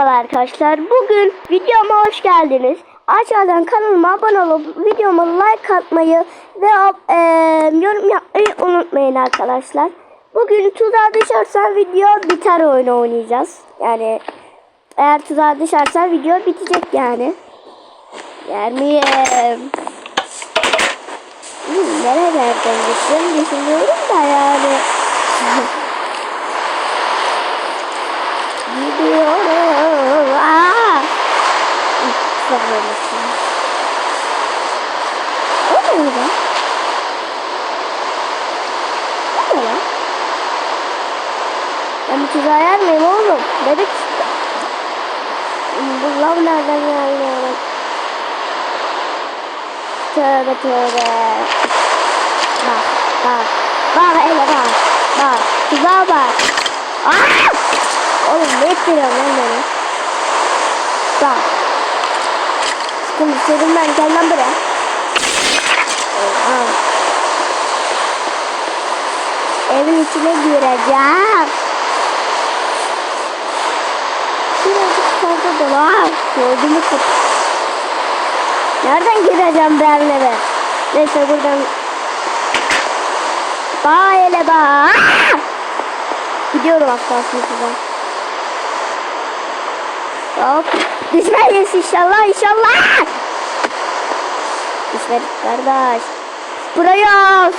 Merhaba arkadaşlar. Bugün videoma hoş geldiniz. Aşağıdan kanalıma abone olup videoma like atmayı ve e, yorum yapmayı unutmayın arkadaşlar. Bugün tuzağa düşersen video biter oyunu oynayacağız. Yani eğer tuzağa düşersen video bitecek yani. Miyim? Hmm, Nereye düştüm düşünüyorum da yani. Zorlamışsın. O ne lan? O ne lan? Ben bu tuzağa yer oğlum? Bebek işte. Bu lav nereden geldi? Tövbe tövbe. Bak bak. Bak hele bak. Bak. Tuzağa bak. Aa! Oğlum ne ettiriyorsun lan beni? Bak. Sıkıntı istedim ben gel lan buraya. Al. Evin içine gireceğim. Birazcık fazla dolar. Gördüğümü tut. Nereden gireceğim ben eve? Neyse buradan. Bak hele bak. Gidiyorum hasta size. Hop. Düşmeyiz inşallah inşallah. Düşmedik kardeş. Buraya.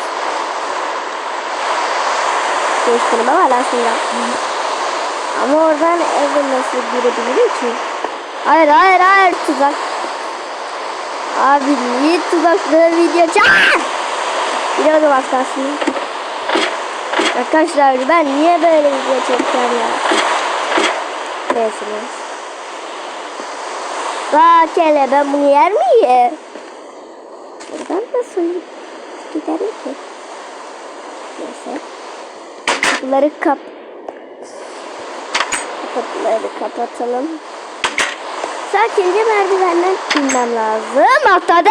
Geçtim ama lan şundan. Ama oradan eve nasıl girebilirim ki? Hayır hayır hayır tuzak. Abi niye tuzaklı video çek? Biliyordum aslında. Arkadaşlar ben niye böyle video çekeceğim ya? Neyse neyse. Bak hele ben bunu yer miyim? Buradan nasıl giderim ki? Neyse. Kapıları kap. Kapıları kapatalım. Sakince merdivenden inmem lazım. Atladı.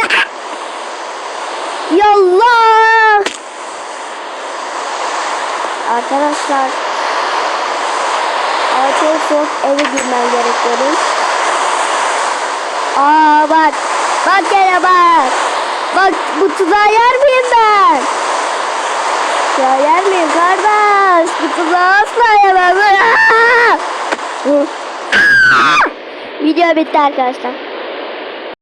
Yallah. Arkadaşlar. Aa, çok eve girmem gerek. Aa bak. Bak hele bak. Bak bu tuzağa yer miyim ben? Ya yer miyim kardeş? Bu tuzağa asla yemem. Video bitti arkadaşlar.